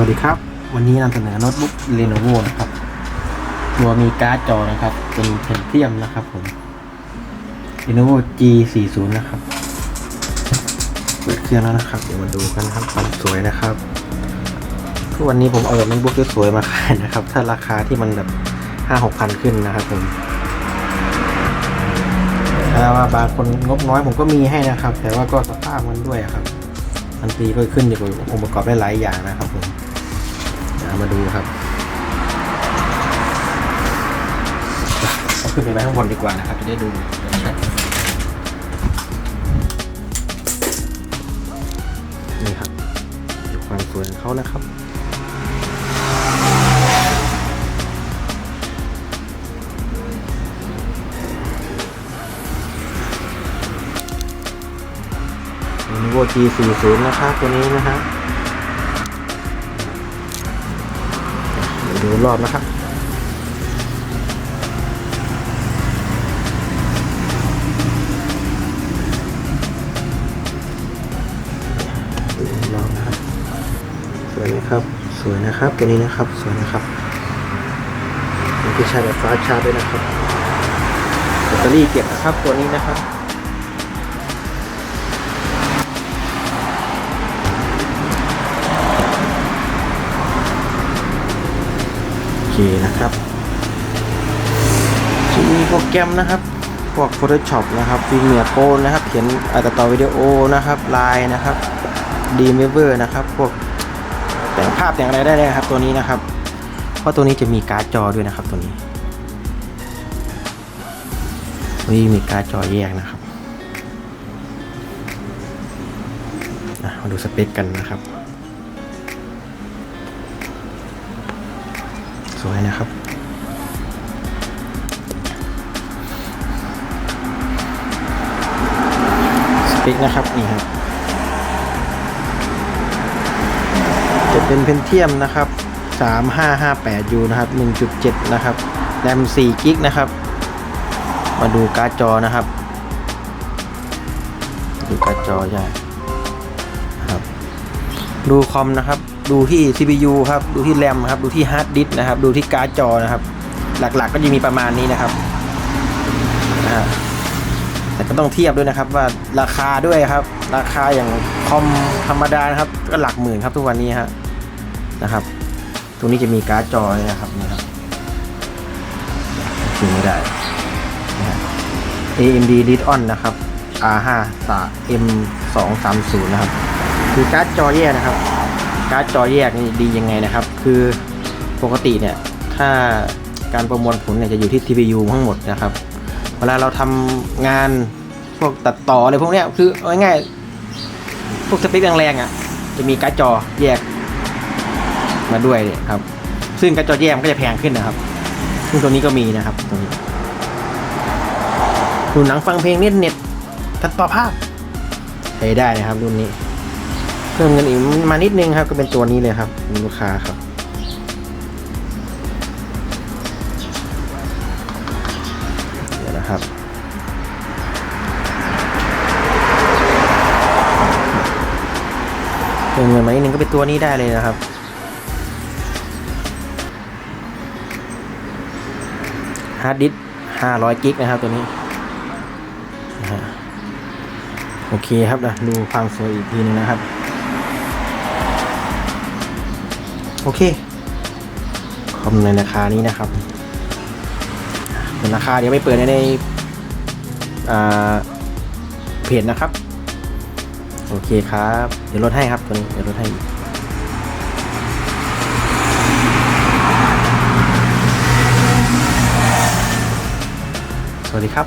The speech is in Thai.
วัสดีครับ วันนี้นำเสนอโน้ตบุ๊ก Lenovo นะครับตัวมีการ์ดจอนะครับ เป็นเพนเทียมนะครับผม Lenovo G40 นะครับ เปิดเครื่องแล้วนะครับ เดี๋ยวมาดูกันนะครับความสวยนะครับทุกวันนี้ผมเอาแบบโน้ตบุ๊กสวยๆมาขายนะครับ ถ้าราคาที่มันแบบห้าหกพันขึ้นนะครับผมถ้าว่าบางคนงบน้อยผมก็มีให้นะครับ แต่ว่าก็สภาพมันด้วยครับมันตีก็ขึ้นอยู่กับองค์ประกอบได้หลายอย่างนะครับผม มาดูครับเอาขึ้นไปไว้ข้างบนดีกว่านะครับ จะได้ดูชัดนี่ครับความสวยของเขานะครับ Lenovo G40 นะครับตัวนี้นะฮะ ดูรอบนะครับดูรอบนะครับสวยนะครับ สวยนะครับ ตัวนี้นะครับ สวยนะครับมีที่ชาร์จแบบฟ้าชาร์จด้วยนะครับแบตเตอรี่เก็บนะครับ ตัวนี้นะครับ นะครับจะมีโปรแกรมนะครับพวก Photoshop นะครับ Premiere Pro นะครับเขียนอัตต่อวิดีโอนะครับไลน์นะครับ d m e v e r นะครับ พวกแต่งภาพแต่งอะไรได้เลยครับตัวนี้นะครับ เพราะตัวนี้จะมีการ์ดจอด้วยนะครับตัวนี้ตัวนี้มีการ์ดจอแยกนะครับมาดูสเปคกันนะครับ วยนะครับสเปคนะครับนี่ครับจะเป็นเพนเทียมนะครับ 3558U นะครับ 1.7 นะครับแรม4กิกนะครับ มาดูการ์ดจอนะครับ ดูการ์ดจอใหญ่ครับ ดูคอมนะครับ ดูที่ CPU ครับ ดูที่แรมครับ ดูที่ฮาร์ดดิสก์นะครับ ดูที่การ์ดจอนะครับ หลักๆก็จะมีประมาณนี้นะครับนะฮะแต่ก็ต้องเทียบด้วยนะครับ ว่าราคาด้วยครับ ราคาอย่างคอมธรรมดานะครับ ก็หลักหมื่นครับทุกวันนี้ฮะนะครับ ตรงนี้จะมีการ์ดจอนะครับนี่ครับถึงไม่ได้ AMD Radeon นะครับ R5 3 M 2 3 0 นะครับ คือการ์ดจอแยกนะครับ การ์ดจอแยกนี่ดียังไงนะครับ คือปกติเนี่ยถ้าการประมวลผลเนี่ยจะอยู่ที่ CPU ทั้งหมดนะครับ เวลาเราทำงานพวกตัดต่ออะไรพวกเนี้ยคือเอาง่ายๆพวกสเปคแรงๆอะจะมีการ์ดจอแยกมาด้วยเนี่ยครับ ซึ่งการ์ดจอแยกมันก็จะแพงขึ้นนะครับ ซึ่งตัวนี้ก็มีนะครับตรงนี้ดูหนังฟังเพลงเน็ตเน็ตตัดต่อภาพใช้ได้นะครับรุ่นนี้ พิ่มเงินอีกมานิดนึงครับ ก็เป็นตัวนี้เลยครับมีลูกค้าครับ เดี๋ยวนะครับ เพิ่มเงินมานิดนึงก็เป็นตัวนี้ได้เลยนะครับฮาร์ดดิสก์500กิกนะครับตัวนี้โอเคครับนะดูความสวยอีกทีนึงนะครับ โอเคคอมในราคานี้นะครับเป็นราคาเดี๋ยวไปเปิดในในเพจนะครับ โอเคครับ เดี๋ยวลดให้ครับตัวนี้เดี๋ยวลดให้สวัสดีครับ